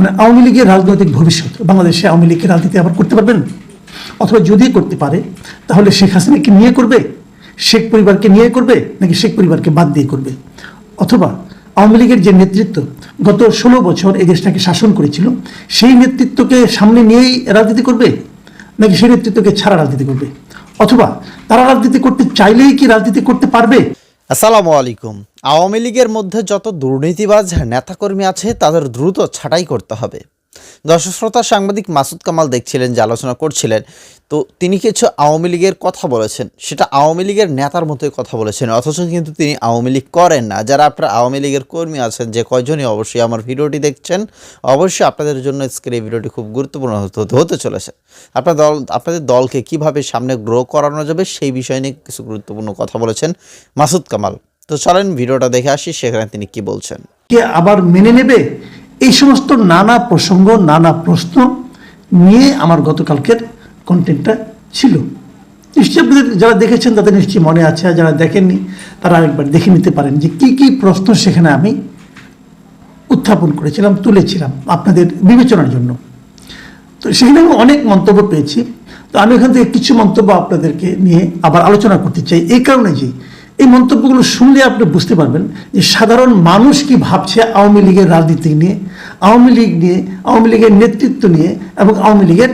মানে আওয়ামী লীগের রাজনৈতিক ভবিষ্যৎ, বাংলাদেশে আওয়ামী লীগের রাজনীতি আবার করতে পারবেন? অথবা যদি করতে পারে, তাহলে শেখ হাসিনাকে নিয়ে করবে? শেখ পরিবারকে নিয়ে করবে, নাকি শেখ পরিবারকে বাদ দিয়ে করবে? অথবা আওয়ামী লীগের যে নেতৃত্ব, গত ষোলো বছর এই দেশটাকে শাসন করেছিল, সেই নেতৃত্বকে সামনে নিয়েই রাজনীতি করবে? নাকি সেই নেতৃত্বকে ছাড়া রাজনীতি করবে? অথবা তারা রাজনীতি করতে চাইলেই কি রাজনীতি করতে পারবে? আসসালামু আলাইকুম। আওয়ামী লীগের মধ্যে যত দুর্নীতিবাজ নেতাকর্মী আছে তাদের দ্রুত ছাঁটাই করতে হবে। দর্শক শ্রোতা সাংবাদিক মাসুদ কামাল দেখছিলেন যে আলোচনা করছিলেন। তো তিনি কিছু আওয়ামী লীগের কথা বলেছেন। সেটা আওয়ামী লীগের নেতার মতোই কথা বলেছেন, অথচ কিন্তু তিনি আওয়ামী লীগ করেন না। যারা আপনারা আওয়ামী লীগের কর্মী আছেন, যে কয়জনই অবশ্যই আমার ভিডিওটি দেখছেন, অবশ্যই আপনাদের জন্য আজকের এই ভিডিওটি খুব গুরুত্বপূর্ণ হতে চলেছে। আপনার দল, আপনাদের দলকে কীভাবে সামনে গ্রো করানো যাবে, সেই বিষয় নিয়ে কিছু গুরুত্বপূর্ণ কথা বলেছেন মাসুদ কামাল। তো চলেন ভিডিওটা দেখে আসি, সেখানে তিনি কি বলছেন। কে আবার মেনে নেবে? এই সমস্ত নানা প্রসঙ্গ, নানা প্রশ্ন নিয়ে আমার গতকালকের কন্টেন্টটা ছিল। নিশ্চয়ই আপনাদের যারা দেখেছেন তাদের নিশ্চয়ই মনে আছে, আর যারা দেখেননি তারা আরেকবার দেখে নিতে পারেন যে কি কি প্রশ্ন সেখানে আমি উত্থাপন করেছিলাম, তুলেছিলাম আপনাদের বিবেচনার জন্য। তো সেখানে আমি অনেক মন্তব্য পেয়েছি। তো আমি এখান থেকে কিছু মন্তব্য আপনাদেরকে নিয়ে আবার আলোচনা করতে চাই। এই কারণে যে এই মন্তব্যগুলো শুনলে আপনি বুঝতে পারবেন যে সাধারণ মানুষ কি ভাবছে আওয়ামী লীগের রাজনীতি নিয়ে আওয়ামী লীগ নিয়ে, আওয়ামী লীগের নেতৃত্ব নিয়ে এবং আওয়ামী লীগের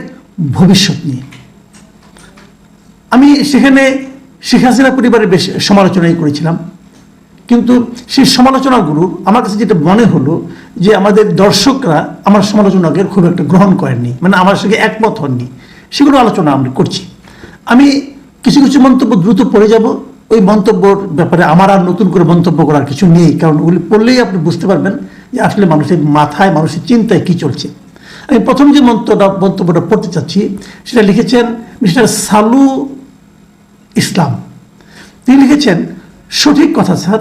ভবিষ্যৎ নিয়ে। আমি সেখানে শেখ হাসিনা পরিবারের বেশ সমালোচনাই করেছিলাম। কিন্তু সেই সমালোচনাগুলো আমার কাছে যেটা মনে হলো যে আমাদের দর্শকরা আমার সমালোচনাকে খুব একটা গ্রহণ করেননি মানে আমার সঙ্গে একমত হননি। সেগুলো আলোচনা আমরা করছি। আমি কিছু কিছু মন্তব্য দ্রুত পড়ে যাব। ওই মন্তব্যর ব্যাপারে আমার আর নতুন করে মন্তব্য করার কিছু নেই, কারণ ওগুলি পড়লেই আপনি বুঝতে পারবেন যে আসলে মানুষের মাথায়, মানুষের চিন্তায় কি চলছে। আমি প্রথম যে মন্তব্যটা মন্তব্যটা পড়তে চাচ্ছি, সেটা লিখেছেন মিস্টার সালু ইসলাম। তিনি লিখেছেন, সঠিক কথা স্যার,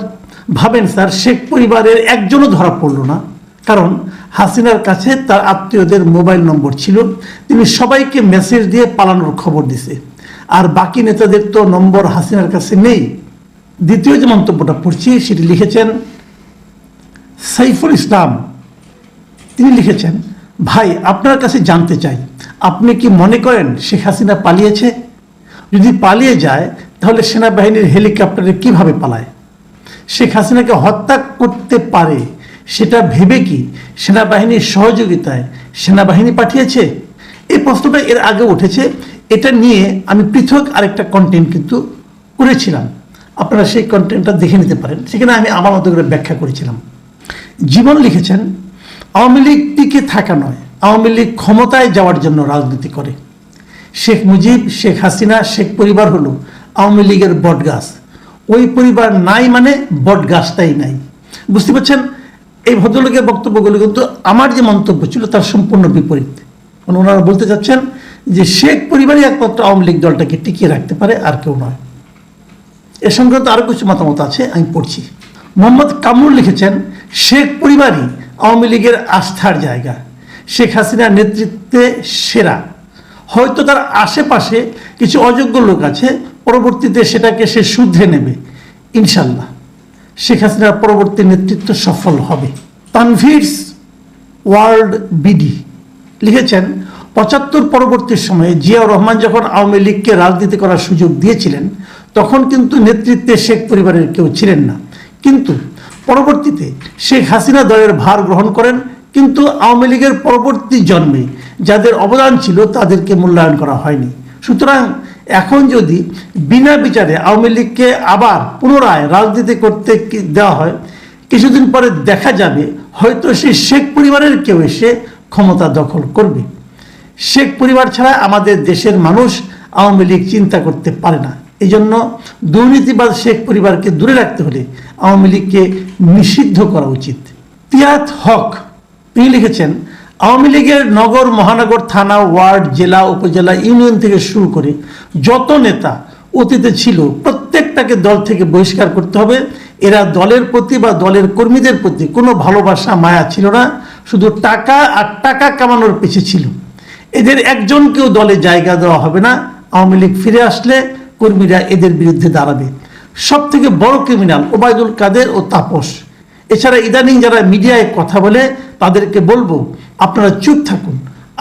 ভাবেন স্যার, শেখ পরিবারের একজনও ধরা পড়ল না। কারণ হাসিনার কাছে তার আত্মীয়দের মোবাইল নম্বর ছিল। তিনি সবাইকে মেসেজ দিয়ে পালানোর খবর দিছে। আর বাকি নেতাদের তো নম্বর হাসিনার কাছে নেই। দ্বিতীয় যে মন্তব্যটা পড়ছি, সেটি লিখেছেন সাইফুল ইসলাম, তিনি লিখেছেন, ভাই, আপনার কাছে জানতে চাই, আপনি কি মনে করেন শেখ হাসিনা পালিয়েছে? যদি পালিয়ে যায়, তাহলে সেনাবাহিনীর হেলিকপ্টারে কীভাবে পালায়? শেখ হাসিনাকে হত্যা করতে পারে, সেটা ভেবে কি সেনাবাহিনীর সহযোগিতায় সেনাবাহিনী পাঠিয়েছে? এই প্রশ্নটা এর আগে উঠেছে। এটা নিয়ে আমি পৃথক আরেকটা কন্টেন্ট কিন্তু করেছিলাম। আপনারা সেই কন্টেন্টটা দেখে নিতে পারেন। সেখানে আমি আমার মতো করে ব্যাখ্যা করেছিলাম। জীবন লিখেছেন, আওয়ামী লীগ টিকে থাকা নয়, আওয়ামী লীগ ক্ষমতায় যাওয়ার জন্য রাজনীতি করে। শেখ মুজিব, শেখ হাসিনা, শেখ পরিবার হলো আওয়ামী লীগের বটগাছ। ওই পরিবার নাই মানে বটগাছটাই নাই। বুঝতে পারছেন? এই ভদ্রলোকের বক্তব্যগুলো কিন্তু আমার যে মন্তব্য ছিল তার সম্পূর্ণ বিপরীত। মানে ওনারা বলতে চাচ্ছেন যে শেখ পরিবারই একমাত্র আওয়ামী লীগ দলটাকে টিকিয়ে রাখতে পারে আর কেউ নয়। এ সংক্রান্ত আরও কিছু মতামত আছে, আমি পড়ছি। মোহাম্মদ কামরুল লিখেছেন শেখ পরিবারই আওয়ামী লীগের আস্থার জায়গা। শেখ হাসিনার নেতৃত্বে সেরা। হয়তো তার আশেপাশে কিছু অযোগ্য লোক আছে, পরবর্তীতে সেটাকে সে শুধরে নেবে, ইনশাল্লাহ। শেখ হাসিনার পরবর্তী নেতৃত্ব সফল হবে। তানভিরস ওয়ার্ল্ড বিডি লিখেছেন, পঁচাত্তর পরবর্তী সময়ে জিয়াউর রহমান যখন আওয়ামী লীগকে রাজনীতি করার সুযোগ দিয়েছিলেন, তখন কিন্তু নেতৃত্বে শেখ পরিবারের কেউ ছিলেন না। কিন্তু পরবর্তীতে শেখ হাসিনা দলের ভার গ্রহণ করেন, কিন্তু আওয়ামী লীগের পরবর্তী জন্মে যাদের অবদান ছিল তাদেরকে মূল্যায়ন করা হয়নি। সুতরাং এখন যদি বিনা বিচারে আওয়ামী লীগকে আবার পুনরায় রাজনীতি করতে দেওয়া হয়, কিছুদিন পরে দেখা যাবে হয়তো সেই শেখ পরিবারের কেউ এসে ক্ষমতা দখল করবে। শেখ পরিবার ছাড়া আমাদের দেশের মানুষ আওয়ামী লীগ চিন্তা করতে পারে না। এই জন্য দুর্নীতিবাদ শেখ পরিবারকে দূরে রাখতে হলে আওয়ামী লীগকে নিষিদ্ধ করা উচিত। তিয়াত হক, তিনি লিখেছেন, আওয়ামী লীগের নগর, মহানগর, থানা, ওয়ার্ড, জেলা, উপজেলা, ইউনিয়ন থেকে শুরু করে যত নেতা অতীতে ছিল, প্রত্যেকটাকে দল থেকে বহিষ্কার করতে হবে। এরা দলের প্রতি বা দলের কর্মীদের প্রতি কোনো ভালোবাসা, মায়া ছিল না, শুধু টাকা আর টাকা কামানোর পিছে ছিল। এদের একজনকেও দলে জায়গা দেওয়া হবে না। আওয়ামী লীগ ফিরে আসলে কর্মীরা এদের বিরুদ্ধে দাঁড়াবে। সব থেকে বড় ক্রিমিনাল ওবায়দুল কাদের ও তাপস। এছাড়া ইদানিং যারা মিডিয়ায় কথা বলে তাদেরকে বলব, আপনারা চুপ থাকুন।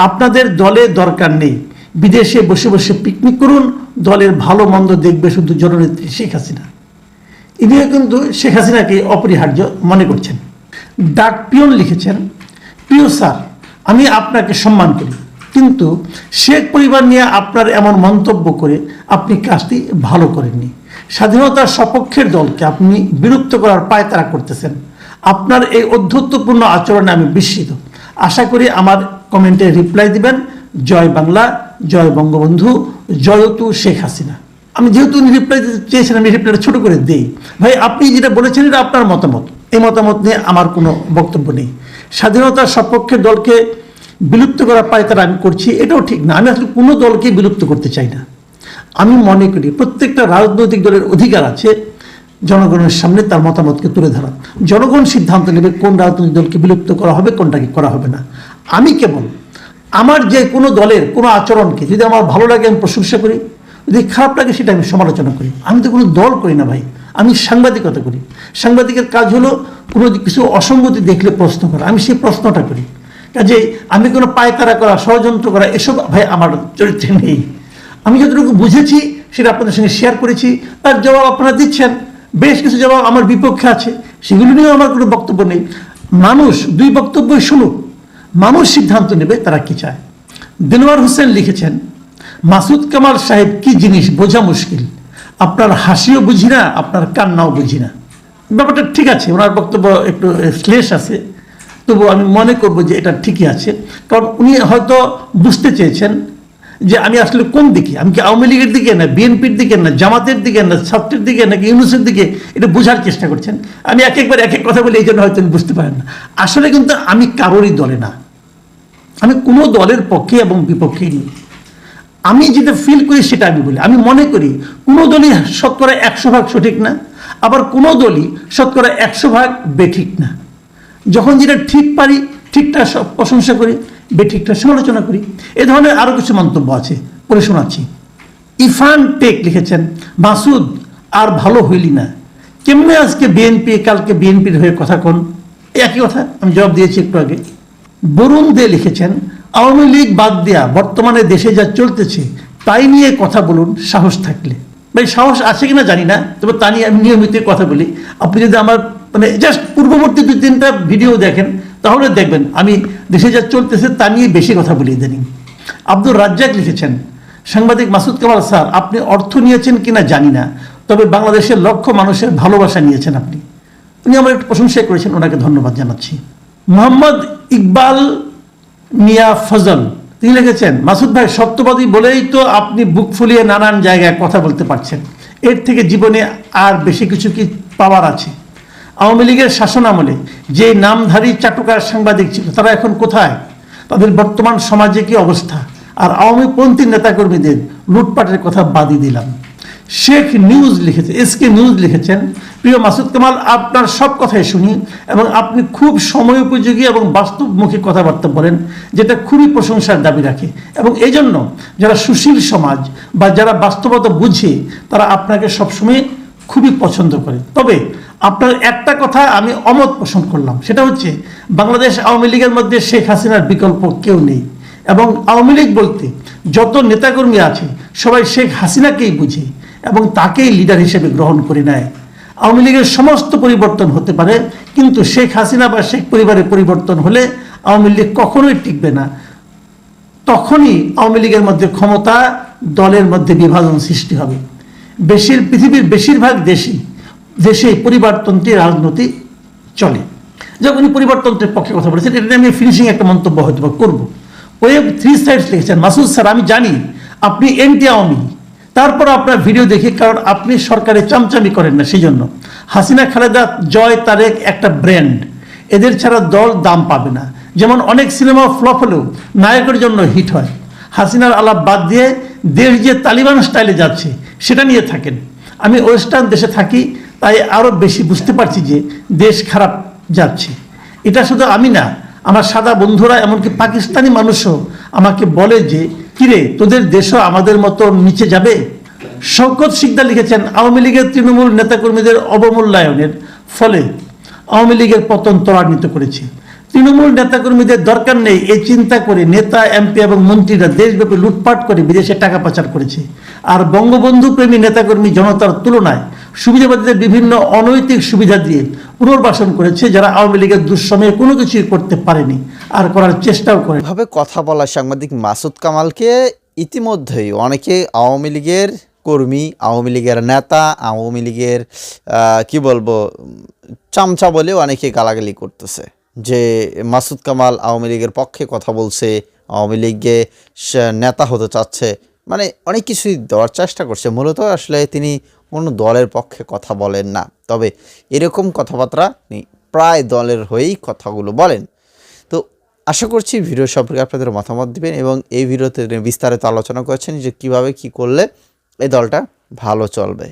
আপনাদের দলে দরকার নেই। বিদেশে বসে বসে পিকনিক করুন, দলের ভালো মন্দ দেখবে শুধু জননেত্রী শেখ হাসিনা। ইনিও কিন্তু শেখ হাসিনাকে অপরিহার্য মনে করছেন। ডাক পিয়ন লিখেছেন, প্রিয় স্যার, আমি আপনাকে সম্মান করি, কিন্তু শেখ পরিবার নিয়ে আপনার এমন মন্তব্য করে আপনি কাজটি ভালো করেননি। স্বাধীনতার সপক্ষের দলকে আপনি বিলুপ্ত করার পায়তারা করতেছেন। আপনার এই অধ্যত্বপূর্ণ আচরণে আমি বিস্মিত। আশা করি আমার কমেন্টে রিপ্লাই দিবেন, জয় বাংলা, জয় বঙ্গবন্ধু, জয়তু শেখ হাসিনা। আমি যেহেতু উনি রিপ্লাই দিতে চেয়েছেন, আমি রিপ্লাইটা ছোট করে দিই। ভাই, আপনি যেটা বলেছেন এটা আপনার মতামত। এই মতামত নিয়ে আমার কোনো বক্তব্য নেই। স্বাধীনতার সপক্ষে দলকে বিলুপ্ত করার পায় তারা আমি করছি, এটাও ঠিক না। আমি আসলে কোনো দলকে বিলুপ্ত করতে চাই না। আমি মনে করি প্রত্যেকটা রাজনৈতিক দলের অধিকার আছে, জনগণের সামনে তার মতামতকে তুলে ধরা। জনগণ সিদ্ধান্ত নেবে কোন রাজনৈতিক দলকে বিলুপ্ত করা হবে কোনটাকে করা হবে না। আমি কেবল আমার যে কোনো দলের কোনো আচরণকে যদি আমার ভালো লাগে আমি প্রশংসা করি, যদি খারাপ লাগে সেটা আমি সমালোচনা করি। আমি তো কোনো দল করি না ভাই, আমি সাংবাদিকতা করি। সাংবাদিকের কাজ হলো কোনো কিছু অসঙ্গতি দেখলে প্রশ্ন করা। আমি সেই প্রশ্নটা করি। কাজে আমি কোনো পায়তারা করা, ষড়যন্ত্র করা, এসব ভাই আমার চরিত্রে নেই। আমি যতটুকু বুঝেছি, সেটা আপনাদের সঙ্গে শেয়ার করেছি। তার জবাব আপনারা দিচ্ছেন। বেশ কিছু জবাব আমার বিপক্ষে আছে। সেগুলো নিয়েও আমার কোনো বক্তব্য নেই। মানুষ দুই বক্তব্যই শুনুক। মানুষ সিদ্ধান্ত নেবে তারা কি চায়। দিলওয়ার হোসেন লিখেছেন, মাসুদ কামাল সাহেব কি জিনিস বোঝা মুশকিল? আপনার হাসিও বুঝি না, আপনার কান্নাও বুঝি না। ব্যাপারটা ঠিক আছে, ওনার বক্তব্য একটু শ্লেষ আছে। তবু আমি মনে করব যে এটা ঠিকই আছে। কারণ উনি হয়তো বুঝতে চেয়েছেন যে আমি আসলে কোন দিকে? আমি কি আওয়ামী লীগের দিকে না বিএনপির দিকে না জামাতের দিকে না ছাত্রের দিকে নাকি ইউনুসের দিকে? এটা বোঝার চেষ্টা করছেন। আমি এক একবার এক এক কথা বলি এই জন্য হয়তো বুঝতে পারেন না। আসলে কিন্তু আমি কারোরই দলে না। আমি কোনো দলের পক্ষে এবং বিপক্ষেই নেই। আমি যেটা ফিল করি সেটা আমি বলি। আমি মনে করি কোনো দলই শতকরা একশো ভাগ সঠিক না, আবার কোনো দলই শতকরা একশো ভাগ বেঠিক না। যখন যেটা ঠিক পারি, ঠিকটা সব প্রশংসা করি বেঠিকটা সমালোচনা করি। এ ধরনের আরও কিছু মন্তব্য আছে পড়ে শোনাচ্ছি। ইরফান টেক লিখেছেন, মাসুদ, আর ভালো হইলি না। কেমনে আজকে বিএনপি, কালকে বিএনপির হয়ে কথা কোন? একই কথা, আমি জবাব দিয়েছি একটু আগে। বরুণ দে লিখেছেন, আওয়ামী লীগ বাদ দেয়া, বর্তমানে দেশে যা চলতেছে, তাই নিয়ে কথা বলুন, সাহস থাকলে। ভাই, সাহস আছে কিনা জানি না, তবে তা নিয়ে আমি নিয়মিত কথা বলি। আপনি যদি আমার মানে জাস্ট পূর্ববর্তী দুই, তিনটা ভিডিও দেখেন তাহলে দেখবেন, আমি দেশে যা চলতেছে তা নিয়ে বেশি কথা বলি ইদানিং। আব্দুর রাজ্জাক লিখেছেন, সাংবাদিক মাসুদ কামাল স্যার, আপনি অর্থ নিয়েছেন কিনা জানি না, তবে বাংলাদেশের লক্ষ মানুষের ভালোবাসা নিয়েছেন আপনি। উনি আমার একটু প্রশংসা করেছেন, ওনাকে ধন্যবাদ জানাচ্ছি। মোহাম্মদ ইকবাল মিয়া ফজল, তিনি লিখেছেন, মাসুদ ভাই, সত্যবাদী বলেই তো আপনি বুক ফুলিয়ে নানান জায়গায় কথা বলতে পারছেন। এর থেকে জীবনে আর বেশি কিছু কি পাওয়ার আছে? আওয়ামী লীগের শাসন আমলে যে নামধারী চাটুকার সাংবাদিক ছিল, তারা এখন কোথায়? তাদের বর্তমান সমাজে কি অবস্থা? আর আওয়ামী পন্থী নেতাকর্মীদের লুটপাটের কথা বাদই দিলাম। শেখ নিউজ লিখেছে এসকে নিউজ লিখেছেন, প্রিয় মাসুদ কামাল, আপনার সব কথাই শুনি এবং আপনি খুব সময় উপযোগী এবং বাস্তবমুখী কথাবার্তা বলেন, যেটা খুবই প্রশংসার দাবি রাখে। এবং এই জন্য যারা সুশীল সমাজ বা যারা বাস্তবতা বুঝে, তারা আপনাকে সবসময় খুবই পছন্দ করে। তবে আপনার একটা কথা আমি অমত পোষণ করলাম। সেটা হচ্ছে, বাংলাদেশ আওয়ামী লীগের মধ্যে শেখ হাসিনার বিকল্প কেউ নেই। এবং আওয়ামী লীগ বলতে, যত নেতাকর্মী আছে, সবাই শেখ হাসিনাকেই বুঝে এবং তাকেই লিডার হিসেবে গ্রহণ করে নেয়। আওয়ামী লীগের সমস্ত পরিবর্তন হতে পারে, কিন্তু শেখ হাসিনা বা শেখ পরিবারের পরিবর্তন হলে আওয়ামী লীগ কখনোই টিকবে না। তখনই আওয়ামী লীগের মধ্যে ক্ষমতা, দলের মধ্যে বিভাজন সৃষ্টি হবে। বেশির, পৃথিবীর বেশিরভাগ দেশই দেশে পরিবারতন্ত্রী রাজনীতি চলে। যখন উনি পরিবারতন্ত্রের পক্ষে কথা বলেছেন। এটা নিয়ে আমি ফিনিশিং একটা মন্তব্য হয়তো বা করব। ওয়েব থ্রি সাইডস লিখেছেন, মাসুদ স্যার, আমি জানি আপনি এনটি আওয়ামী। তারপর আপনার ভিডিও দেখি, কারণ আপনি সরকারে চামচামি করেন না সেই জন্য হাসিনা, খালেদা, জয়, তারেক একটা ব্র্যান্ড এদের ছাড়া দল দাম পাবে না। যেমন অনেক সিনেমা ফ্লপ হলেও নায়কের জন্য হিট হয়। হাসিনার আলাপ বাদ দিয়ে দেশ যে তালিবান স্টাইলে যাচ্ছে, সেটা নিয়ে থাকেন। আমি ওয়েস্টার্ন দেশে থাকি তাই আরও বেশি বুঝতে পারছি যে দেশ খারাপ যাচ্ছে। এটা শুধু আমি না, আমার সাদা বন্ধুরা এমনকি পাকিস্তানি মানুষও আমাকে বলে যে, কিরে, তোদের দেশও আমাদের মতো নিচে যাবে? শওকত শিকদার লিখেছেন, আওয়ামী লীগের তৃণমূল নেতাকর্মীদের অবমূল্যায়নের ফলে আওয়ামী লীগের পতন ত্বরান্বিত করেছে। তৃণমূল নেতাকর্মীদের দরকার নেই এই চিন্তা করে নেতা, এমপি এবং মন্ত্রীরা দেশব্যাপী লুটপাট করে বিদেশে টাকা পাচার করেছে। আর বঙ্গবন্ধু প্রেমী নেতাকর্মী জনতার তুলনায় সুবিধাবাদীদের বিভিন্ন অনৈতিক সুবিধা দিয়ে পুনর্বাসন করেছে, যারা আওয়ামী লীগের দুঃসময়ে কোনো কিছুই করতে পারেনি আর করার চেষ্টাও করে এভাবে কথা বলা সাংবাদিক মাসুদ কামালকে ইতিমধ্যেই অনেকে আওয়ামী লীগের কর্মী, আওয়ামী লীগের নেতা, আওয়ামী লীগের কি বলব, চামচা বলে অনেকে গালাগালি করতেছে যে মাসুদ কামাল আওয়ামী লীগের পক্ষে কথা বলছে, আওয়ামী লীগে নেতা হতে চাচ্ছে। মানে অনেক কিছুই দেওয়ার চেষ্টা করছে। মূলত আসলে তিনি কোনো দলের পক্ষে কথা বলেন না। তবে এরকম কথাবার্তা প্রায় দলের হয়েই কথাগুলো বলেন। তো আশা করছি ভিডিও সম্পর্কে আপনাদের মতামত দিবেন এবং এই ভিডিওতে বিস্তারিত আলোচনা করেছেন যে কীভাবে কি করলে এই দলটা ভালো চলবে।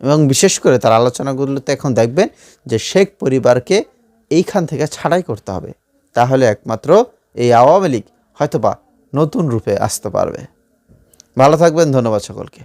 এবং বিশেষ করে তার আলোচনাগুলোতে এখন দেখবেন যে শেখ পরিবারকে এইখান থেকে ছাড়াই করতে হবে। তাহলে একমাত্র এই আওয়ামী লীগ হয়তোবা নতুন রূপে আসতে পারবে। ভালো থাকবেন, ধন্যবাদ সকলকে।